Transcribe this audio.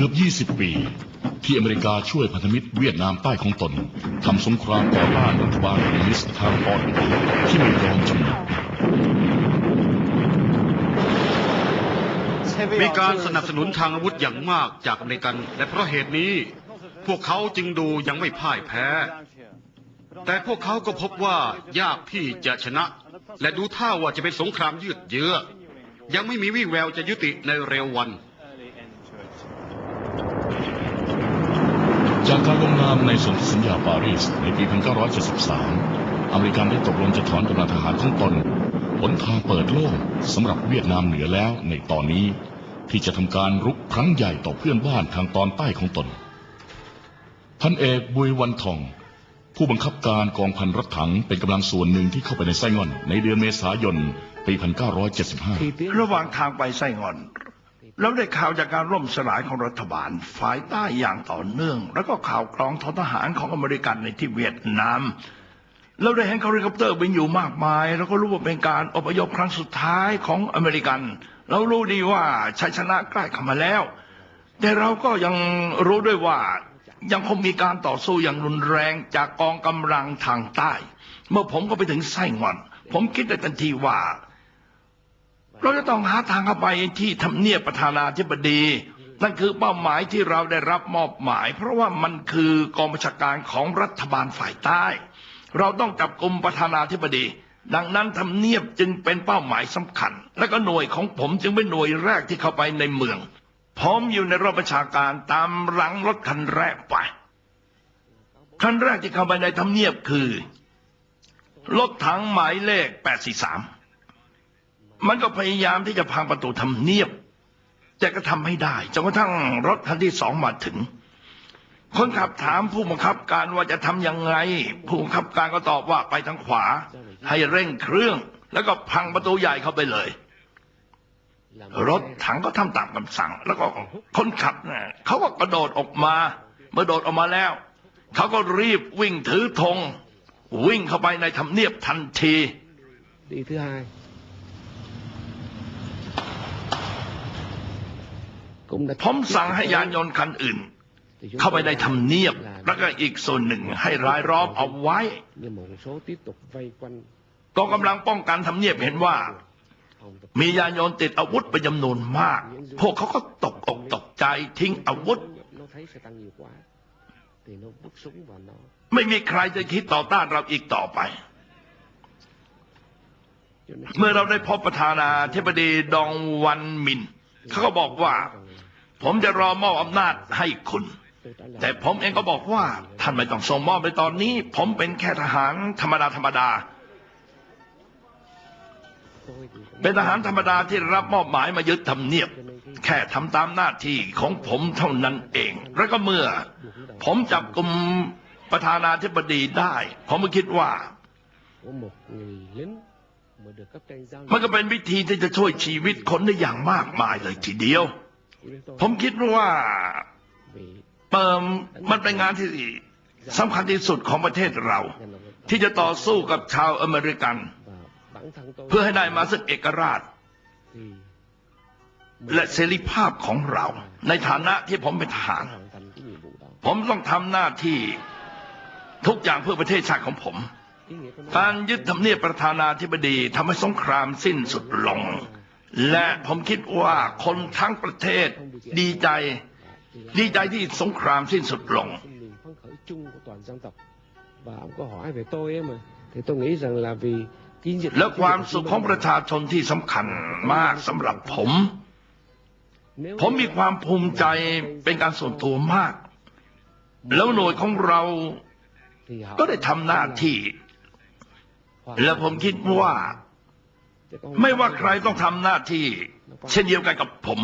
กือบ 20 ปี ที่อเมริกาช่วยพันธมิตรเวียดนามใต้ของตนทำสงครามต่อต้านรัฐบาลคอมมิวนิสต์ทางตอนออกที่ไม่ยอมจำนนมีการสนับสนุนทางอาวุธอย่างมากจากอเมริกัน และเพราะเหตุนี้ พวกเขาจึงดูยังไม่พ่ายแพ้ แต่พวกเขาก็พบว่ายากที่จะชนะ และดูท่าว่าจะเป็นสงครามยืดเยื้อ ยังไม่มีวี่แววจะยุติในเร็ววัน จากการลงนามในสนธิสัญญาปารีสในปี 1973 อเมริกันได้ตกลงจะถอนกำลังทหารของตนหนทางเปิดโล่งสำหรับเวียดนามเหนือแล้วในตอนนี้ ที่จะทำการรุกครั้งใหญ่ต่อเพื่อนบ้านทางตอนใต้ของตน พันเอกบุยวันทอง ผู้บังคับการกองพันรถถังเป็นกำลังส่วนหนึ่งที่เข้าไปในไส้งอน ในเดือนเมษายนปี 1975 ระหว่างทางไปไส้งอน เราได้ข่าวจากการล่มสลายของรัฐบาลฝ่ายใต้อย่างต่อเนื่อง แล้วก็ข่าวกรองททหารของอเมริกันในที่เวียดนามเราได้เห็นเฮลิคอปเตอร์บินอยู่มากมาย แล้วก็รู้ว่าเป็นการอพยพครั้งสุดท้ายของอเมริกัน เรารู้ดีว่าชัยชนะใกล้เข้ามาแล้ว แต่เราก็ยังรู้ด้วยว่ายังคงมีการต่อสู้อย่างรุนแรงจากกองกำลังทางใต้ เมื่อผมก็ไปถึงไส้งอน ผมคิดได้ทันทีว่า เราจะต้องหาทางเข้าไปที่ทำเนียบประธานาธิบดี นั่นคือเป้าหมายที่เราได้รับมอบหมาย เพราะว่ามันคือกองบัญชาการของรัฐบาลฝ่ายใต้ เราต้องจับกลุ่มประธานาธิบดี ดังนั้นทำเนียบจึงเป็นเป้าหมายสำคัญ และก็หน่วยของผมจึงเป็นหน่วยแรกที่เข้าไปในเมืองพร้อมอยู่ในรอบประชาการตามหลังรถคันแรกไปคันแรกที่เข้าไปในทำเนียบคือรถถังหมายเลข843 มันก็พยายามที่จะพังประตูทำเนียบ แต่ก็ทำไม่ได้จนกระทั่งรถคันที่สองมาถึง คนขับถามผู้บังคับการว่าจะทำยังไง ผู้บังคับการก็ตอบว่าไปทางขวา ให้เร่งเครื่อง แล้วก็พังประตูใหญ่เข้าไปเลย รถถังก็ทำตามคำสั่ง แล้วก็คนขับเนี่ยเขาก็กระโดดออกมา เมื่อโดดออกมาแล้ว เขาก็รีบวิ่งถือธงวิ่งเข้าไปในทำเนียบทันที Đi thứ hai ผมสั่งให้ยานยนต์คันอื่น เข้าไปในทำเนียบ แล้วก็อีกส่วนหนึ่งให้รายล้อมเอาไว้ nhưng mà một số tiếp tục vây quanh กองกำลังป้องกันทำเนียบเห็นว่า hòng tập มียานยนต์ติดอาวุธเป็นจำนวนมาก พวกเขาก็ตกอกตกใจทิ้งอาวุธ nó thấy xe tăng nhiều quá thì nó vứt súng và nó ไม่มีใครจะคิดต่อต้านเราอีกต่อไป cho nên เมื่อเราได้พบประธานาธิบดีดองวันมิน เขาก็บอกว่า ผมจะรอมอบอำนาจให้คุณ แต่ผมเองก็บอกว่า ท่านไม่ต้องส่งมอบในตอนนี้ ผมเป็นแค่ทหารธรรมดาธรรมดา เป็นทหารธรรมดาที่รับมอบหมายมายึดทำเนียบ แค่ทำตามหน้าที่ของผมเท่านั้นเอง แล้วก็เมื่อ ผมจับกลุ่มประธานาธิบดีได้ ผมก็คิดว่ามันก็เป็นวิธีที่จะช่วยชีวิตคนได้อย่างมากมายเลยทีเดียว ผมคิดว่าเปิมมันเป็นงานที่สำคัญที่สุดของประเทศเรา ที่จะต่อสู้กับชาวอเมริกัน เพื่อให้ได้มาซึ่งเอกราช และเสรีภาพของเรา ในฐานะที่ผมเป็นทหาร ผมต้องทำหน้าที่ทุกอย่างเพื่อประเทศชาติของผม การยึดทำเนียบประธานาธิบดีทำให้สงครามสิ้นสุดลง และผมคิดว่าคนทั้งประเทศดีใจ ดีใจที่สงครามสิ้นสุดลง และความสุขของประชาชนที่สำคัญมากสำหรับผม ผมมีความภูมิใจเป็นการส่วนตัวมาก แล้วหน่วยของเราก็ได้ทำหน้าที่ และผมคิดว่า ไม่ว่าใครต้องทำหน้าที่ เช่นเดียวกันกับผม